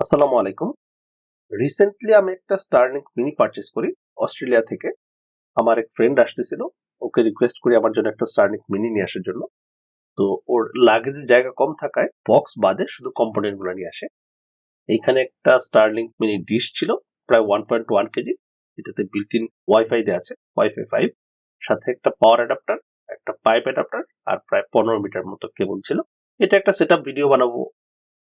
আসসালামু আলাইকুম। রিসেন্টলি আমি একটা স্টারলিংক মিনি পারচেস করি অস্ট্রেলিয়া থেকে। আমার এক ফ্রেন্ড আসতেছিল, ওকে রিকোয়েস্ট করি আমার জন্য একটা স্টারলিংক মিনি নিয়ে আসার জন্য। তো ওর লাগেজের জায়গা কম থাকায় বক্স বাদে শুধু কম্পোনেন্টগুলো নিয়ে আসে। এইখানে একটা স্টারলিংক মিনি ডিশ ছিল, প্রায় ওয়ান পয়েন্ট ওয়ান কেজি। এটাতে বিল্ট ইন ওয়াইফাই দেওয়া আছে ওয়াইফাই ফাইভ সাথে একটা পাওয়ার অ্যাডাপ্টার একটা পাইপ অ্যাডাপ্টার আর প্রায় পনেরো মিটার মতো কেবল ছিল। এটা একটা সেট ভিডিও বানাবো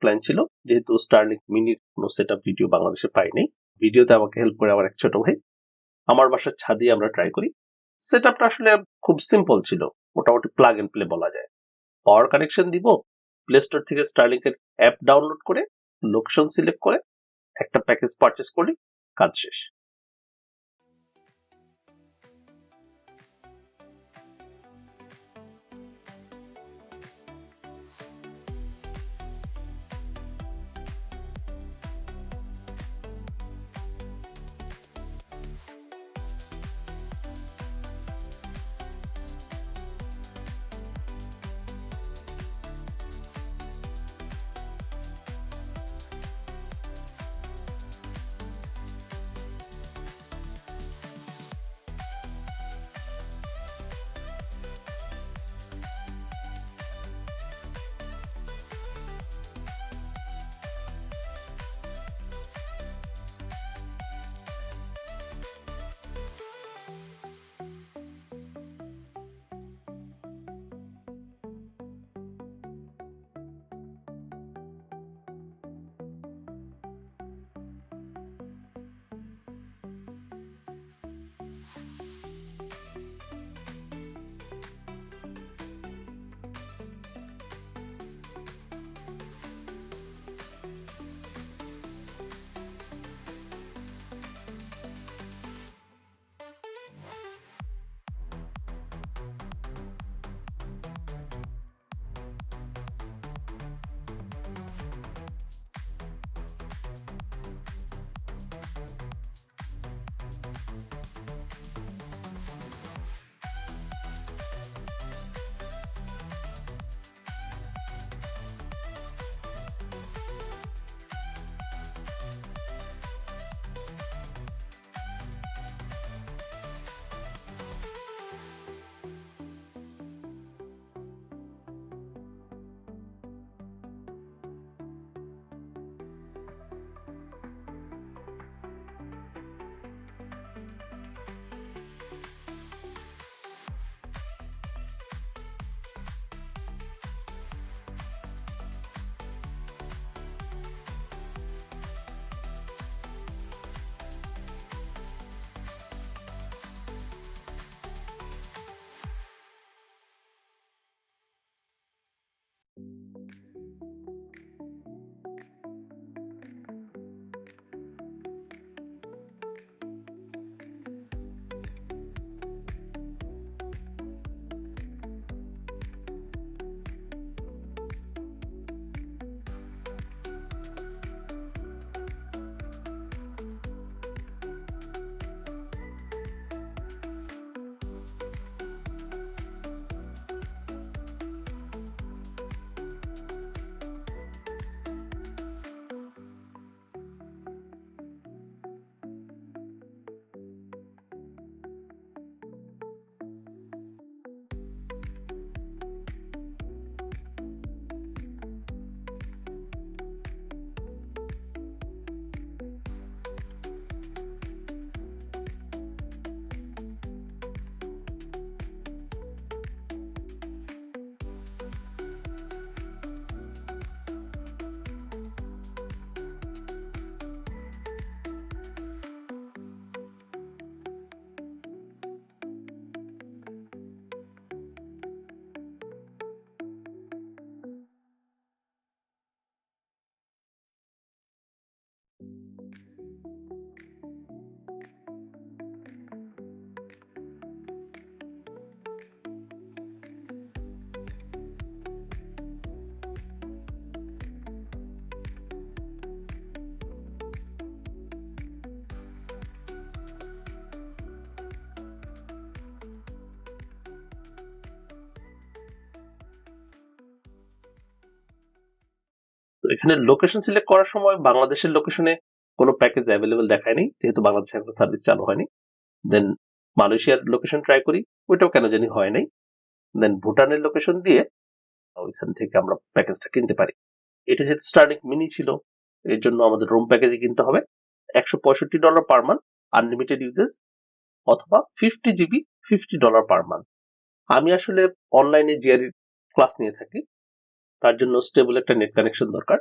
প্ল্যান ছিল, যেহেতু স্টার্লিং মিনির কোনো সেট ভিডিও বাংলাদেশে পাইনি। ভিডিওতে আমাকে হেল্প করে আমার এক ছোট ভাই। আমার বাসার ছাদে আমরা ট্রাই করি। সেট আসলে খুব সিম্পল ছিল, মোটামুটি প্লাগ এন্ড প্লে বলা যায়। পাওয়ার কানেকশন দিব প্লে স্টোর থেকে স্টারলিংক এর অ্যাপ ডাউনলোড করে লোকেশন সিলেক্ট করে, একটা প্যাকেজ পারচেস করি কাজ শেষ। এখানে লোকেশন সিলেক্ট করার সময় বাংলাদেশের লোকেশনে কোনো প্যাকেজ অ্যাভেলেবেল দেখায়নি যেহেতু বাংলাদেশে এখন সার্ভিস চালু হয়নি। দেন মালয়েশিয়ার লোকেশন ট্রাই করি, ওইটাও কেন জানি হয় নাই। দেন ভুটানের লোকেশন দিয়ে ওইখান থেকে আমরা প্যাকেজটা কিনতে পারি। এটা যেহেতু স্টার্লিং মিনি ছিল, এর জন্য আমাদের রুম প্যাকেজই কিনতে হবে। একশো পঁয়ষট্টি dollar per month unlimited uses অথবা fifty GB fifty dollar per month আমি আসলে অনলাইনে জিআরই ক্লাস নিয়ে থাকি তার জন্য স্টেবল একটা নেট কানেকশন দরকার।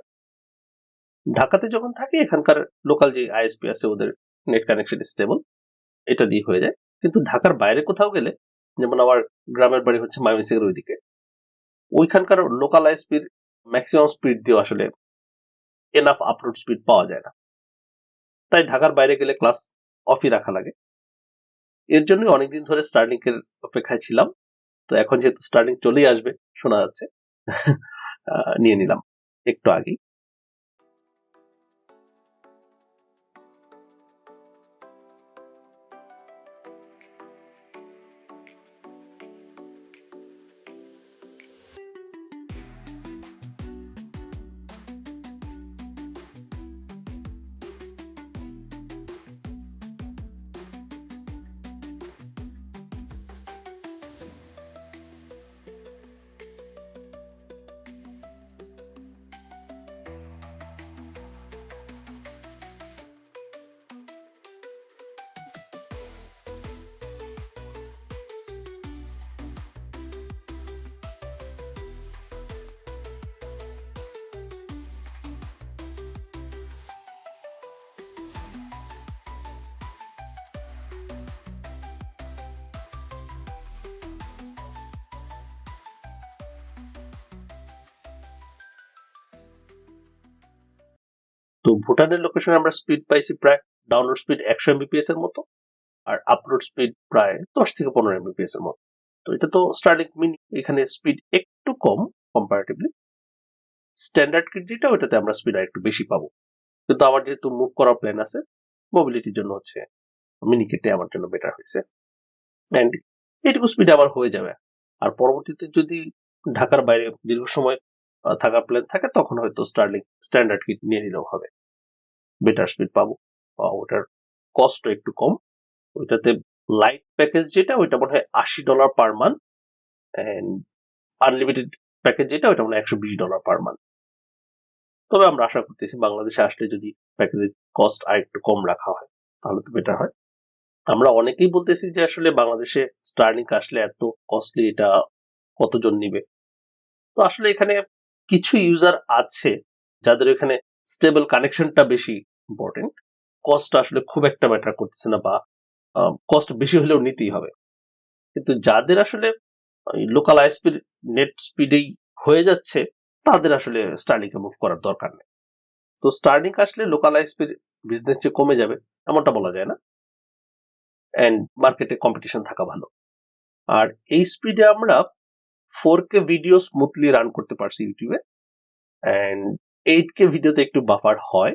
ঢাকাতে যখন থাকি, এখানকার লোকাল যে আইএসপি আছে, ওদের নেট কানেকশন স্টেবল এটা দিয়ে হয়ে যায়। কিন্তু ঢাকার বাইরে কোথাও গেলে, যেমন আমার গ্রামের বাড়ি হচ্ছে ময়মনসিংহের ওইদিকে, ওইখানকার লোকাল আইএসপির ম্যাক্সিমাম স্পিড দিয়ে আসলে এনাফ আপলোড স্পিড পাওয়া যায় না। তাই ঢাকার বাইরে গেলে ক্লাস অফই রাখা লাগে। এর জন্য অনেকদিন ধরে স্টার্লিং এর অপেক্ষায় ছিলাম। তো এখন যেহেতু স্টার্লিং চলেই আসবে, শোনা যাচ্ছে। নিয়ে নিলাম। একটু আগেই। তো ভুটানের লোকেশনে আমরা স্পিড পাইছি প্রায় ডাউনলোড স্পিড একশো এমবিপিএস এর মতো আর আপলোড স্পিড প্রায় দশ থেকে পনেরো এমবিপিএস এর মতো। তো এটা তো স্টার্লিং মিনি এখানে স্পিড একটু কম কম্পারেটিভলি স্ট্যান্ডার্ড কিট যেটা ওটাতে আমরা স্পিড আর একটু বেশি পাবো। কিন্তু আমার যেহেতু মুভ করার প্ল্যান আছে মোবিলিটির জন্য হচ্ছে মিনি কিটে আমার জন্য বেটার হয়েছে। অ্যান্ড এইটুকু স্পিড আবার হয়ে যাবে। আর পরবর্তীতে যদি ঢাকার বাইরে দীর্ঘ সময় থাকার প্ল্যান থাকে, তখন হয়তো স্টার্লিং স্ট্যান্ডার্ড কিট নিয়ে নিলেও হবে। বেটার স্পিড পাবো। ওটার কস্ট একটু কম। ওইটাতে লাইট প্যাকেজ যেটা, ওইটা মনে হয় আশি dollar per month unlimited package যেটা, ওইটা মনে হয় একশো বিশ ডলার পার মান্থ তবে আমরা আশা করতেছি বাংলাদেশে আসলে যদি প্যাকেজের কস্ট আর একটু কম রাখা হয়, তাহলে তো বেটার হয়। আমরা অনেকেই বলতেছি যে আসলে বাংলাদেশে স্টার্লিং আসলে এত কস্টলি এটা কতজন নিবে? তো আসলে এখানে কিছু ইউজার আছে যাদের এখানে স্টেবল কানেকশনটা বেশি ইম্পর্টেন্ট কস্ট আসলে খুব একটা ম্যাটার করতেছে না বা কস্ট বেশি হলেও নিতেই হবে। কিন্তু যাদের আসলে লোকাল আইএসপির নেট স্পিডেই হয়ে যাচ্ছে, তাদের আসলে স্টার্লিং মুভ করার দরকার নেই। তো স্টার্লিং আসলে লোকাল আইএসপির বিজনেস যে কমে যাবে, এমনটা বলা যায় না। অ্যান্ড মার্কেটে কম্পিটিশন থাকা ভালো। আর এই স্পিডে আমরা four K video smoothly run করতে পারছি ইউটিউবে। অ্যান্ড এইট কে ভিডিওতে একটু বাফার হয়।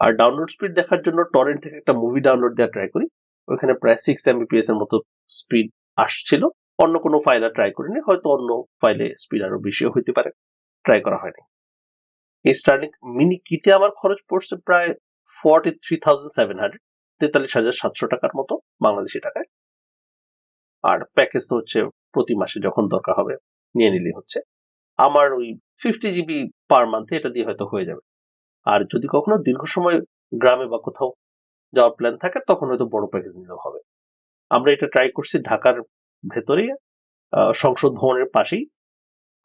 আর ডাউনলোড স্পিড দেখার জন্য টরেন্ট থেকে একটা মুভি ডাউনলোড দেওয়া ট্রাই করি। ওখানে প্রায় সিক্স এমবিপিএস এর মতো স্পিড আসছিল। অন্য কোনো ফাইলে ট্রাই করিনি, হয়তো অন্য ফাইলে স্পিড আরও বেশিও হইতে পারে। ট্রাই করা হয়নি। এই স্টার্লিং মিনি কিটে আমার খরচ পড়ছে প্রায় forty three thousand seven hundred তেতাল্লিশ হাজার সাতশো টাকার মতো বাংলাদেশি টাকায়। আর প্যাকেজ তো হচ্ছে প্রতি মাসে যখন দরকার হবে, নিয়ে নিলেই হচ্ছে। আমার ওই ফিফটি জিবি পার মান্থে এটা দিয়ে হয়তো হয়ে যাবে। আর যদি কখনো দীর্ঘ সময় গ্রামে বা কোথাও যাওয়ার প্ল্যান থাকে, তখন হয়তো বড় প্যাকেজ নিলেও হবে। আমরা এটা ট্রাই করছি ঢাকার ভেতরে সংসদ ভবনের পাশেই।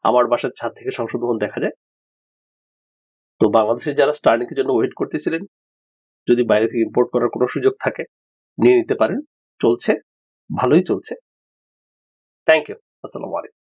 আমার বাসার ছাদ থেকে সংসদ ভবন দেখা যায়। তো বাংলাদেশে যারা স্টার্লিং এর জন্য ওয়েট করতেছিলেন, যদি বাইরে থেকে ইম্পোর্ট করার কোনো সুযোগ থাকে, নিয়ে নিতে পারেন। চলছে, ভালোই চলছে। থ্যাংক ইউ আসসালামু আলাইকুম